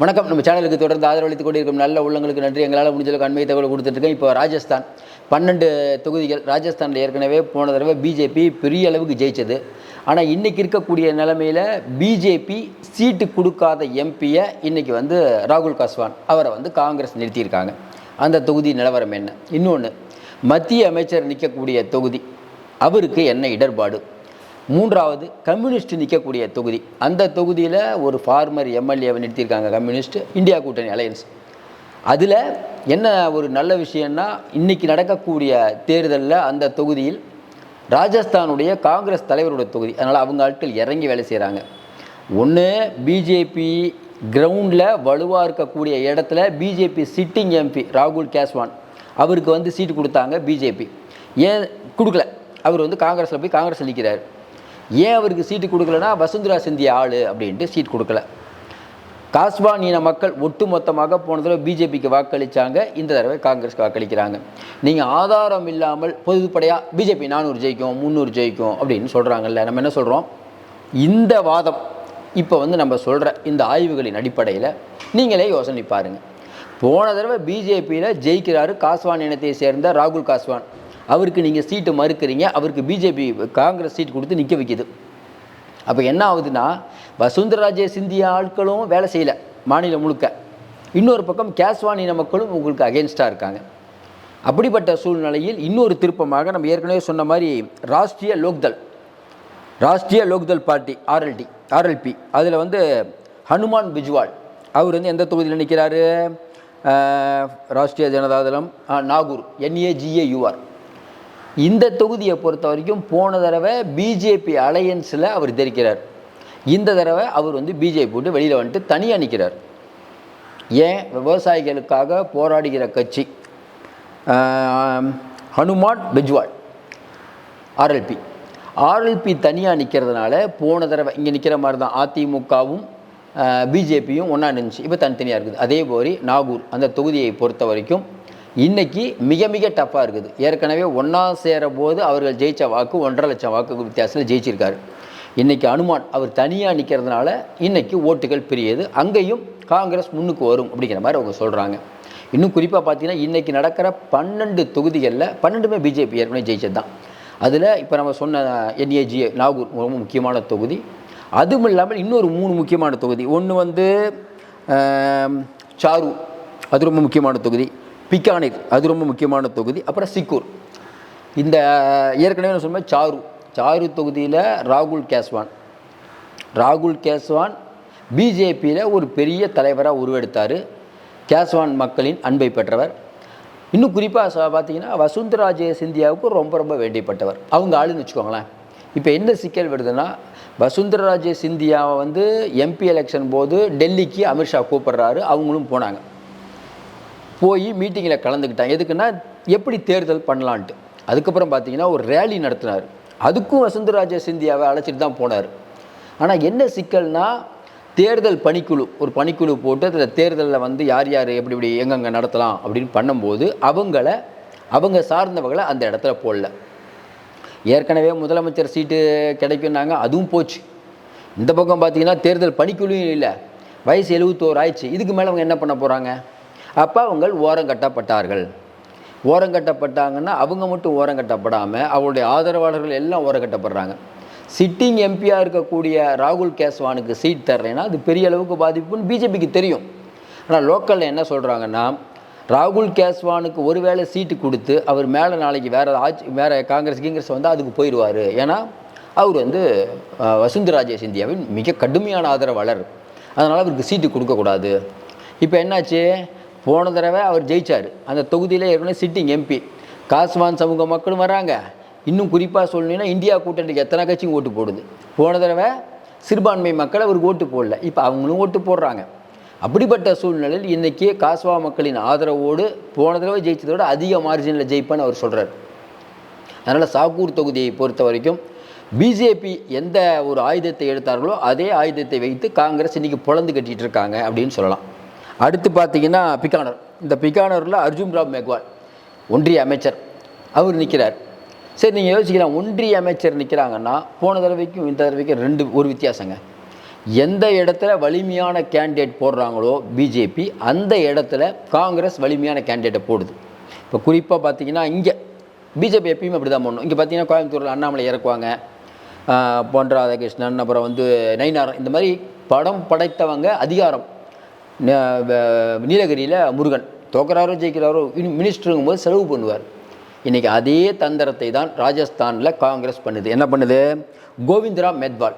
வணக்கம். நம்ம சேனலுக்கு தொடர்ந்து ஆதரவளித்துக் கொண்டிருக்கும் நல்ல உள்ளங்களுக்கு நன்றி. எங்களால் முடிஞ்சளவுக்கு அண்மை தகவல் கொடுத்துட்ருக்கேன் இப்போ ராஜஸ்தான். பன்னெண்டு தொகுதிகள் ராஜஸ்தானில் ஏற்கனவே போன தடவை பிஜேபி பெரிய அளவுக்கு ஜெயிச்சது. ஆனால் இன்றைக்கி இருக்கக்கூடிய நிலைமையில் பிஜேபி சீட்டு கொடுக்காத எம்பியை இன்றைக்கி வந்து ராகுல் காஸ்வான். அவரை வந்து காங்கிரஸ் நிறுத்தியிருக்காங்க. அந்த தொகுதி நிலவரம் என்ன? இன்னொன்று மத்திய அமைச்சர் நிற்கக்கூடிய தொகுதி அவருக்கு என்ன இடர்பாடு? மூன்றாவது கம்யூனிஸ்ட் நிற்கக்கூடிய தொகுதி. அந்த தொகுதியில் ஒரு ஃபார்மர் எம்எல்ஏவை நிறுத்தியிருக்காங்க கம்யூனிஸ்ட் இந்தியா கூட்டணி அலையன்ஸ் அதில் என்ன ஒரு நல்ல விஷயம்னா இன்றைக்கி நடக்கக்கூடிய தேர்தலில் அந்த தொகுதியில் ராஜஸ்தானுடைய காங்கிரஸ் தலைவரோட தொகுதி. அதனால் அவங்க ஆட்கள் இறங்கி வேலை செய்கிறாங்க ஒன்று பிஜேபி கிரவுண்டில் வலுவாக இருக்கக்கூடிய இடத்துல பிஜேபி சிட்டிங் எம்பி ராகுல் கேஸ்வான் அவருக்கு வந்து சீட்டு கொடுத்தாங்க பிஜேபி ஏன் கொடுக்கல? அவர் வந்து காங்கிரஸில் போய் காங்கிரஸ் நிற்கிறார் ஏன் அவருக்கு சீட்டு கொடுக்கலனா வசுந்தரா சிந்திய ஆள் அப்படின்ட்டு சீட் கொடுக்கல. காஸ்வான் இன மக்கள் ஒட்டுமொத்தமாக போன தடவை பிஜேபிக்கு வாக்களித்தாங்க இந்த தடவை காங்கிரஸ்க்கு வாக்களிக்கிறாங்க. நீங்கள் ஆதாரம் இல்லாமல் பொதுப்படையாக பிஜேபி நானூறு ஜெயிக்கும் முந்நூறு ஜெயிக்கும் அப்படின்னு சொல்கிறாங்கல்ல நம்ம என்ன சொல்கிறோம் இந்த வாதம் இப்போ வந்து நம்ம சொல்கிற இந்த ஆய்வுகளின் அடிப்படையில் நீங்களே யோசனை பாருங்கள் போன தடவை பிஜேபியில் ஜெயிக்கிறாரு காஸ்வான் இனத்தை சேர்ந்த ராகுல் காஸ்வான். அவருக்கு நீங்கள் சீட்டை மறுக்கிறீங்க அவருக்கு பிஜேபி காங்கிரஸ் சீட் கொடுத்து நிற்க வைக்கிது. அப்போ என்ன ஆகுதுன்னா வசுந்தரராஜே சிந்திய ஆட்களும் வேலை செய்யலை மாநிலம் முழுக்க. இன்னொரு பக்கம் கேஸ்வானின இன மக்களும் உங்களுக்கு அகேன்ஸ்டாக இருக்காங்க. அப்படிப்பட்ட சூழ்நிலையில் இன்னொரு திருப்பமாக நம்ம ஏற்கனவே சொன்ன மாதிரி Rashtriya Lokdal Rashtriya Lokdal party RLD RLP அதில் வந்து ஹனுமான் பிஜ்வால். அவர் வந்து எந்த தொகுதியில் நிற்கிறாரு ராஷ்ட்ரிய ஜனதாதளம் நாகூர் என்ஏஜிஏ யூஆர் இந்த தொகுதியை பொறுத்த வரைக்கும் போன தடவை பிஜேபி அலையன்ஸில் அவர் தெரிக்கிறார் இந்த தடவை அவர் வந்து பிஜேபி விட்டு வெளியில் வந்துட்டு தனியாக நிற்கிறார் ஏன்? விவசாயிகளுக்காக போராடுகிற கட்சி. ஹனுமான் பெஜ்வால் ஆர்எல்பி ஆர்எல்பி தனியாக நிற்கிறதுனால போன தடவை இங்கே நிற்கிற மாதிரி தான் அதிமுகவும் பிஜேபியும் ஒன்றா நின்றுச்சு இப்போ தனித்தனியாக இருக்குது. அதே மாதிரி நாகூர் அந்த தொகுதியை பொறுத்த வரைக்கும் இன்றைக்கி மிக மிக டஃப்பாக இருக்குது. ஏற்கனவே ஒன்றா சேர போது அவர்கள் ஜெயித்த வாக்கு ஒன்றரை லட்சம் வாக்கு வித்தியாசத்தில் ஜெயிச்சிருக்காரு. இன்றைக்கி அனுமான் அவர் தனியாக நிற்கிறதுனால இன்றைக்கி ஓட்டுகள் பிரியது. அங்கேயும் காங்கிரஸ் முன்னுக்கு வரும் அப்படிங்கிற மாதிரி அவங்க சொல்கிறாங்க இன்னும் குறிப்பாக பார்த்தீங்கன்னா இன்றைக்கி நடக்கிற பன்னெண்டு தொகுதிகளில் பன்னெண்டுமே பிஜேபி ஏற்கனவே ஜெயிச்சது தான் அதில் இப்போ நம்ம சொன்ன என்ஏஜிஏ நாகூர் ரொம்ப முக்கியமான தொகுதி. அதுவும் இல்லாமல் இன்னொரு மூணு முக்கியமான தொகுதி. ஒன்று வந்து சாரு அது ரொம்ப முக்கியமான தொகுதி. பிக்கானீர் அது ரொம்ப முக்கியமான தொகுதி. அப்புறம் சிக்கூர். இந்த ஏற்கனவே நான் சொன்ன சாரு. சாரு தொகுதியில் ராகுல் கேஸ்வான். ராகுல் கேஸ்வான் பிஜேபியில் ஒரு பெரிய தலைவராக உருவெடுத்தார். கேஸ்வான் மக்களின் அன்பை பெற்றவர். இன்னும் குறிப்பாக பார்த்தீங்கன்னா வசுந்தராஜே சிந்தியாவுக்கு ரொம்ப ரொம்ப வேண்டியப்பட்டவர் அவங்க ஆளுன்னு வச்சுக்கோங்களேன். இப்போ என்ன சிக்கல் வருதுன்னா வசுந்தரராஜே சிந்தியாவை வந்து எம்பி எலெக்ஷன் போது டெல்லிக்கு அமித்ஷா கூப்பிட்றாரு. அவங்களும் போனாங்க. போய் மீட்டிங்கில் கலந்துக்கிட்டாங்க எதுக்குன்னா எப்படி தேர்தல் பண்ணலான்ட்டு. அதுக்கப்புறம் பார்த்தீங்கன்னா ஒரு ரேலி நடத்தினார். அதுக்கும் வசுந்தரராஜே சிந்தியாவை அழைச்சிட்டு தான் போனார். ஆனால் என்ன சிக்கல்னா தேர்தல் பணிக்குழு ஒரு பணிக்குழு போட்டு அதில் தேர்தலில் வந்து யார் யார் எப்படி இப்படி எங்கெங்கே நடத்தலாம் அப்படின்னு பண்ணும்போது அவங்கள அவங்க சார்ந்தவங்களை அந்த இடத்துல போடல. ஏற்கனவே முதலமைச்சர் சீட்டு கிடைக்குன்னாங்க அதுவும் போச்சு. இந்த பக்கம் பார்த்தீங்கன்னா தேர்தல் பணிக்குழுவும் இல்லை. வயசு எழுபத்தோரு ஆயிடுச்சு இதுக்கு மேலே அவங்க என்ன பண்ண போகிறாங்க அப்போ அவங்க ஓரங்கட்டப்பட்டார்கள் ஓரங்கட்டப்பட்டாங்கன்னா அவங்க மட்டும் ஓரங்கட்டப்படாமல் அவருடைய ஆதரவாளர்கள் எல்லாம் ஓரங்கட்டப்படுறாங்க சிட்டிங் எம்பியாக இருக்கக்கூடிய ராகுல் கேஸ்வானுக்கு சீட் தர்றேன்னா அது பெரிய அளவுக்கு பாதிப்புன்னு பிஜேபிக்கு தெரியும். ஆனால் லோக்கலில் என்ன சொல்கிறாங்கன்னா ராகுல் கேஸ்வானுக்கு ஒருவேளை சீட்டு கொடுத்து அவர் மேலே நாளைக்கு வேறு ஆட்சி வேறு காங்கிரஸ் கீங்கிரஸ் வந்து அதுக்கு போயிடுவார் ஏன்னா அவர் வந்து வசுந்தராஜே சிந்தியாவின் மிக கடுமையான ஆதரவாளர். அதனால் அவருக்கு சீட்டு கொடுக்கக்கூடாது. இப்போ என்னாச்சு? போன தடவை அவர் ஜெயிச்சார். அந்த தொகுதியில் ஏற்கனவே சிட்டிங் எம்பி காஸ்வான் சமூக மக்களும் வராங்க இன்னும் குறிப்பாக சொல்லணும்னா இந்தியா கூட்டணிக்கு எத்தனை கட்சியும் ஓட்டு போடுது. போன தடவை சிறுபான்மை மக்கள் அவருக்கு ஓட்டு போடல. இப்போ அவங்களும் ஓட்டு போடுறாங்க. அப்படிப்பட்ட சூழ்நிலையில் இன்றைக்கி காஸ்வா மக்களின் ஆதரவோடு போன தடவை ஜெயித்ததோடு அதிக மார்ஜினில் ஜெயிப்பேன்னு அவர் சொல்கிறார் அதனால் சாக்கூர் தொகுதியை பொறுத்த வரைக்கும் பிஜேபி எந்த ஒரு ஆயுதத்தை எடுத்தார்களோ அதே ஆயுதத்தை வைத்து காங்கிரஸ் இன்றைக்கி பொழந்து கட்டிகிட்டு இருக்காங்க அப்படின்னு சொல்லலாம். அடுத்து பார்த்தீங்கன்னா பிக்கானர் இந்த பிகானரில் அர்ஜுன் ராவ் மேக்வால் ஒன்றிய அமைச்சர். அவர் நிற்கிறார் சரி நீங்கள் யோசிக்கலாம். ஒன்றிய அமைச்சர் நிற்கிறாங்கன்னா போன தடவைக்கும் இந்த தடவைக்கும் ரெண்டு ஒரு வித்தியாசங்க. எந்த இடத்துல வலிமையான கேண்டிடேட் போடுறாங்களோ பிஜேபி அந்த இடத்துல காங்கிரஸ் வலிமையான கேண்டிடேட்டை போடுது. இப்போ குறிப்பாக பார்த்தீங்கன்னா இங்கே பிஜேபி எப்பயுமே அப்படி தான் பண்ணணும் இங்கே பார்த்தீங்கன்னா கோயம்புத்தூரில் அண்ணாமலை இறக்குவாங்க. பொன் ராதாகிருஷ்ணன் அப்புறம் வந்து நயினார் இந்த மாதிரி படம் படைத்தவங்க அதிகாரம். நீலகிரியில் முருகன். தோக்குறாரோ ஜெயிக்கிறாரோ மினிஸ்டருங்கும் போது செலவு பண்ணுவார். இன்றைக்கி அதே தந்திரத்தை தான் ராஜஸ்தானில் காங்கிரஸ் பண்ணுது. என்ன பண்ணுது? கோவிந்தரா மெத்வால்.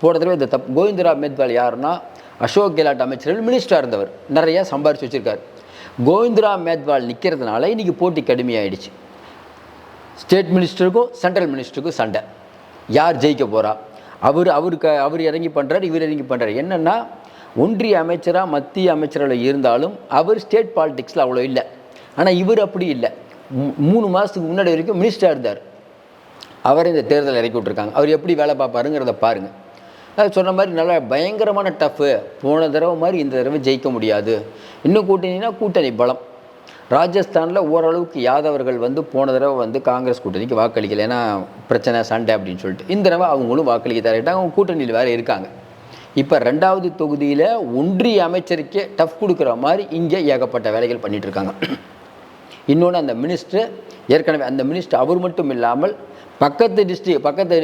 போன தடவை இந்த தப் கோவிந்தராம் மெத்வால் யாருன்னா அசோக் கெலாட் அமைச்சர்கள் மினிஸ்டராக இருந்தவர். நிறையா சம்பாரிச்சு வச்சுருக்கார். கோவிந்தராம் மேத்வால் நிற்கிறதுனால இன்றைக்கி போட்டி கடுமையாயிடுச்சு. ஸ்டேட் மினிஸ்டருக்கும் சென்ட்ரல் மினிஸ்டருக்கும் சண்டை. யார் ஜெயிக்க போகிறா அவர் அவருக்கு அவர் இறங்கி பண்ணுறார் இவர் இறங்கி பண்ணுறாரு என்னென்னா ஒன்றிய அமைச்சராக மத்திய அமைச்சரில் இருந்தாலும் அவர் ஸ்டேட் பாலிடிக்ஸில் அவ்வளோ இல்லை. ஆனால் இவர் அப்படி இல்லை. மூணு மாதத்துக்கு முன்னாடி வரைக்கும் மினிஸ்டராக இருந்தார். அவரை இந்த தேர்தல் இறக்கி விட்ருக்காங்க அவர் எப்படி வேலை பார்ப்பாருங்கிறத பாருங்கள் அது சொன்ன மாதிரி நல்லா பயங்கரமான டஃப்பு போன தடவை மாதிரி இந்த தடவை ஜெயிக்க முடியாது. இன்னும் கூட்டணினா கூட்டணி பலம். ராஜஸ்தானில் ஓரளவுக்கு யாதவர்கள் வந்து போன தடவை வந்து காங்கிரஸ் கூட்டணிக்கு வாக்களிக்கலை. ஏன்னா பிரச்சனை சண்டை அப்படின்னு சொல்லிட்டு. இந்த தடவை அவங்களும் வாக்களிக்க தரட்டாங்க அவங்க கூட்டணியில் வேறு இருக்காங்க. இப்போ ரெண்டாவது தொகுதியில் ஒன்றிய அமைச்சருக்கே டஃப் கொடுக்குற மாதிரி இங்கே ஏகப்பட்ட வேலைகள் பண்ணிகிட்ருக்காங்க இன்னொன்று அந்த மினிஸ்டர் ஏற்கனவே அந்த மினிஸ்டர் அவர் மட்டும் இல்லாமல் பக்கத்து டிஸ்ட்ரிக் பக்கத்து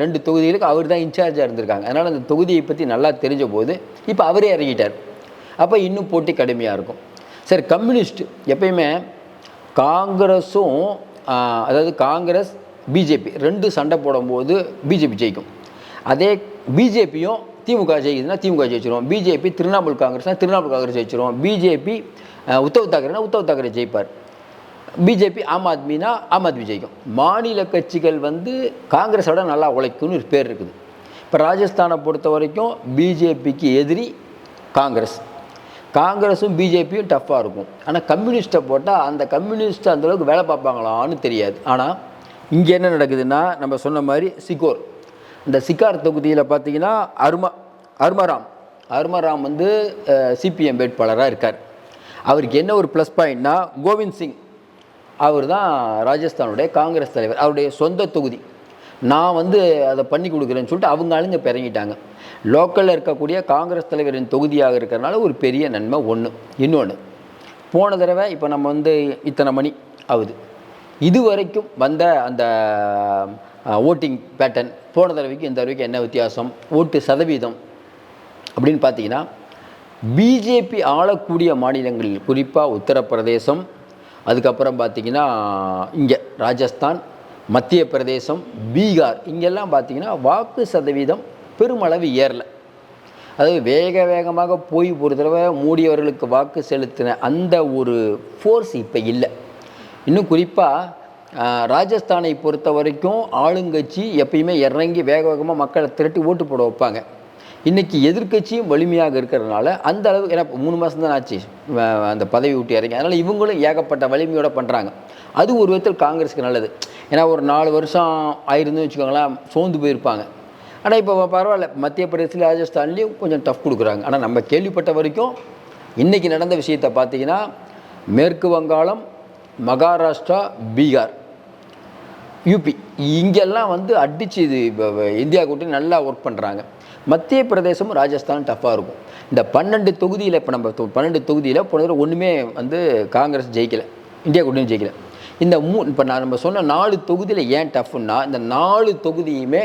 ரெண்டு தொகுதிகளுக்கு அவர் தான் இன்சார்ஜாக இருந்திருக்காங்க. அதனால் அந்த தொகுதியை பற்றி நல்லா தெரிஞ்ச போது இப்போ அவரே இறங்கிட்டார். அப்போ இன்னும் போட்டி கடுமையாக இருக்கும். சரி கம்யூனிஸ்ட் எப்பயுமே காங்கிரஸும் அதாவது காங்கிரஸ் பிஜேபி ரெண்டு சண்டை போடும்போது பிஜேபி ஜெயிக்கும். அதே பிஜேபியும் திமுக ஜெயிக்குதுன்னா திமுக ஜெயிச்சிரும் பிஜேபி திரிணாமுல் காங்கிரஸ்னா திரிணாமுல் காங்கிரஸ் ஜெயிச்சிரும் பிஜேபி உத்தவ் தாக்கரேனா உத்தவ் தாக்கரே ஜெயிப்பார். பிஜேபி ஆம் ஆத்மினா ஆம் ஆத்மி ஜெயிக்கும். மாநில கட்சிகள் வந்து காங்கிரஸோட நல்லா உழைக்கும்னு ஒரு பேர் இருக்குது. இப்போ ராஜஸ்தானை பொறுத்த வரைக்கும் பிஜேபிக்கு எதிரி காங்கிரஸ். காங்கிரஸும் பிஜேபியும் டஃப்பாக இருக்கும். ஆனால் கம்யூனிஸ்ட்டை போட்டால் அந்த கம்யூனிஸ்ட் அந்தளவுக்கு வேலை பார்ப்பாங்களான்னு தெரியாது. ஆனால் இங்கே என்ன நடக்குதுன்னா நம்ம சொன்ன மாதிரி சிகோர். இந்த சிக்கார் தொகுதியில் பார்த்தீங்கன்னா அருமா அருமராம். அருமராம் வந்து சிபிஎம் வேட்பாளராக இருக்கார். அவருக்கு என்ன ஒரு ப்ளஸ் பாயிண்ட்னா கோவிந்த் சிங். அவர் தான் ராஜஸ்தானுடைய காங்கிரஸ் தலைவர். அவருடைய சொந்த தொகுதி. நான் வந்து அதை பண்ணி கொடுக்குறேன்னு சொல்லிட்டு அவங்க ஆளுங்க பிறங்கிட்டாங்க. லோக்கலில் இருக்கக்கூடிய காங்கிரஸ் தலைவரின் தொகுதியாக இருக்கிறனால ஒரு பெரிய நன்மை ஒன்று இன்னொன்று போன தடவை இப்போ நம்ம வந்து இத்தனை மணி ஆகுது. இது வரைக்கும் வந்த அந்த ஓட்டிங் பேட்டர்ன் போன தடவைக்கு இந்த தடவைக்கு என்ன வித்தியாசம்? ஓட்டு சதவீதம் அப்படின்னு பார்த்தீங்கன்னா பிஜேபி ஆளக்கூடிய மாநிலங்களில் குறிப்பாக உத்தரப்பிரதேசம் அதுக்கப்புறம் பார்த்தீங்கன்னா இங்கே ராஜஸ்தான் மத்திய பிரதேசம் பீகார் இங்கெல்லாம் பார்த்திங்கன்னா வாக்கு சதவீதம் பெருமளவு ஏறல. அதாவது வேக வேகமாக போய் ஒரு தடவை மூடியவர்களுக்கு வாக்கு செலுத்தின அந்த ஒரு ஃபோர்ஸ் இப்போ இல்லை. இன்னும் குறிப்பாக ராஜஸ்தானை பொறுத்த வரைக்கும் ஆளுங்கட்சி எப்பயுமே இறங்கி வேக வேகமாக மக்களை திரட்டி ஓட்டு போட வைப்பாங்க. இன்றைக்கி எதிர்க்கட்சியும் வலிமையாக இருக்கிறதுனால அந்த அளவுக்கு ஏன்னா மூணு மாதம் தான் ஆச்சு அந்த பதவி விட்டு இறங்கி. அதனால் இவங்களும் ஏகப்பட்ட வலிமையோடு பண்ணுறாங்க அது ஒரு விதத்தில் காங்கிரஸுக்கு நல்லது. ஏன்னா ஒரு நாலு வருஷம் ஆயிருந்துன்னு வச்சுக்கோங்களேன் சோர்ந்து போயிருப்பாங்க. ஆனால் இப்போ பரவாயில்ல. மத்திய பிரதேசத்தில் ராஜஸ்தான்லேயும் கொஞ்சம் டஃப் கொடுக்குறாங்க. ஆனால் நம்ம கேள்விப்பட்ட வரைக்கும் இன்றைக்கி நடந்த விஷயத்தை பார்த்தீங்கன்னா மேற்கு வங்காளம் மகாராஷ்டிரா பீகார். யூபி இங்கெல்லாம் வந்து அடிச்சு இது இந்தியா கூட்டி நல்லா ஒர்க் பண்ணுறாங்க மத்திய பிரதேசமும் ராஜஸ்தான் டஃப்பாக இருக்கும். இந்த பன்னெண்டு தொகுதியில் இப்போ நம்ம பன்னெண்டு தொகுதியில் போன தடவை ஒன்றுமே வந்து காங்கிரஸ் ஜெயிக்கலை. இந்தியா கூட்டணி ஜெயிக்கலை. இந்த மூ இப்போ நான் நம்ம சொன்ன நாலு தொகுதியில் ஏன் டஃப்னா இந்த நாலு தொகுதியுமே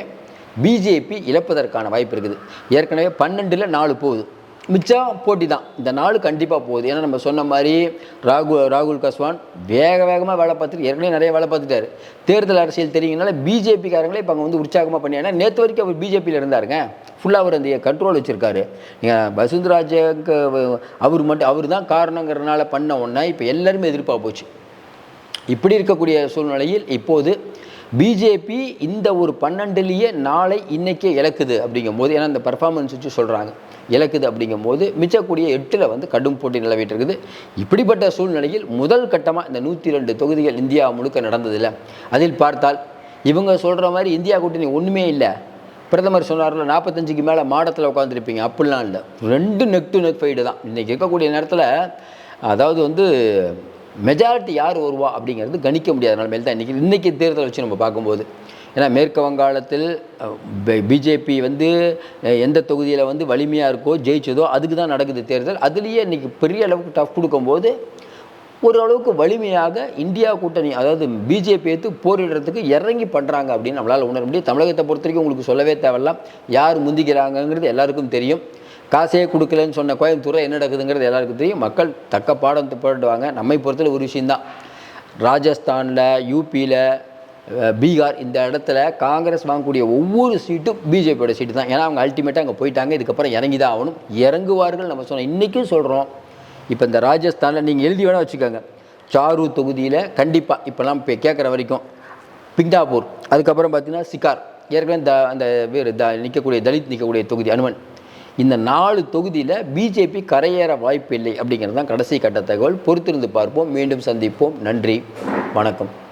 பிஜேபி இழப்பதற்கான வாய்ப்பு இருக்குது. ஏற்கனவே பன்னெண்டில் நாலு போகுது. மிச்சம் போட்டி தான். இந்த நாள் கண்டிப்பாக போகுது. ஏன்னா நம்ம சொன்ன மாதிரி ராகுல் ராகுல் கஸ்வான் வேக வேகமாக வேலை பார்த்துட்டு ஏற்கனவே நிறைய வேலை பார்த்துட்டாரு. தேர்தல் அரசியல் தெரியுங்கனால பிஜேபிக்காரங்களே இப்போ அங்கே வந்து உற்சாகமாக பண்ணி ஏன்னா நேற்று வரைக்கும் அவர் பிஜேபியில் இருந்தாருங்க. ஃபுல்லாக அவர் அந்த கண்ட்ரோல் வச்சுருக்காரு. நீங்கள் வசுந்தராஜுக்கு அவர் மட்டும் அவர் தான் காரணங்கிறனால பண்ண உடனே இப்போ எல்லாருமே எதிர்ப்பாக போச்சு. இப்படி இருக்கக்கூடிய சூழ்நிலையில் இப்போது பிஜேபி இந்த ஒரு பன்னெண்டுலேயே நாளை இன்றைக்கே இழக்குது அப்படிங்கும் போது ஏன்னா இந்த பர்ஃபார்மன்ஸ் வச்சு சொல்கிறாங்க இழக்குது அப்படிங்கும் போது மிச்சக்கூடிய எட்டில் வந்து கடும் போட்டி நிலவிட்டு இருக்குது இப்படிப்பட்ட சூழ்நிலையில் முதல் கட்டமாக இந்த நூற்றி ரெண்டு தொகுதிகள் இந்தியா முழுக்க நடந்ததில்ல. அதில் பார்த்தால் இவங்க சொல்கிற மாதிரி இந்தியா கூட்டணி ஒன்றுமே இல்லை. பிரதமர் சொன்னார்ல நாற்பத்தஞ்சுக்கு மேலே மாடத்தில் உட்காந்துருப்பீங்க அப்படிலாம் இல்லை. ரெண்டு நெக் டு நெக் ஃபைடு தான். இன்றைக்கி இருக்கக்கூடிய நேரத்தில் அதாவது வந்து மெஜாரிட்டி யார் வருவா அப்படிங்கிறது கணிக்க முடியாத. நிலைமையில் தான் இன்றைக்கி இன்றைக்கி தேர்தல் வச்சு நம்ம பார்க்கும்போது. ஏன்னா மேற்கு வங்காளத்தில் பிஜேபி வந்து எந்த தொகுதியில் வந்து வலிமையாக இருக்கோ ஜெயிச்சதோ அதுக்கு தான் நடக்குது தேர்தல். அதுலேயே இன்றைக்கி பெரிய அளவுக்கு டஃப் கொடுக்கும்போது ஓரளவுக்கு வலிமையாக இந்தியா கூட்டணி அதாவது பிஜேபி எடுத்து போரிடுறதுக்கு இறங்கி பண்ணுறாங்க அப்படின்னு நம்மளால் உணர முடியும். தமிழகத்தை பொறுத்த வரைக்கும் உங்களுக்கு சொல்லவே தேவையில்ல. யார் முந்திக்கிறாங்கங்கிறது எல்லாருக்கும் தெரியும். காசே கொடுக்கலன்னு சொன்ன கோயம்புத்தூரில் என்ன நடக்குதுங்கிறது எல்லாருக்கும் தெரியும். மக்கள் தக்க பாடம் போடுவாங்க. நம்மை பொறுத்தல ஒரு விஷயந்தான் ராஜஸ்தானில் யூபியில் பீகார் இந்த இடத்துல காங்கிரஸ் வாங்கக்கூடிய ஒவ்வொரு சீட்டும் பிஜேபியோட சீட்டு தான் ஏன்னா அவங்க அல்டிமேட்டாக அங்கே போயிட்டாங்க. இதுக்கப்புறம் இறங்கி தான் ஆகணும். இறங்குவார்கள் நம்ம சொன்னோம் இன்றைக்கும் சொல்கிறோம் இப்போ இந்த ராஜஸ்தானில் நீங்கள் எழுதி வேணால் வச்சுக்கோங்க. சாரு தொகுதியில் கண்டிப்பாக இப்போலாம் இப்போ கேட்குற வரைக்கும் பிங்டாபூர் அதுக்கப்புறம் பார்த்தீங்கன்னா சிக்கார். ஏற்கனவே இந்த அந்த வேறு த நிற்கக்கூடிய தலித் நிற்கக்கூடிய தொகுதி அனுமன். இந்த நாலு தொகுதியில் பிஜேபி கரையேற வாய்ப்பு இல்லை அப்படிங்கிறது தான் கடைசி கட்ட தகவல். பொறுத்திருந்து பார்ப்போம். மீண்டும் சந்திப்போம். நன்றி. வணக்கம்.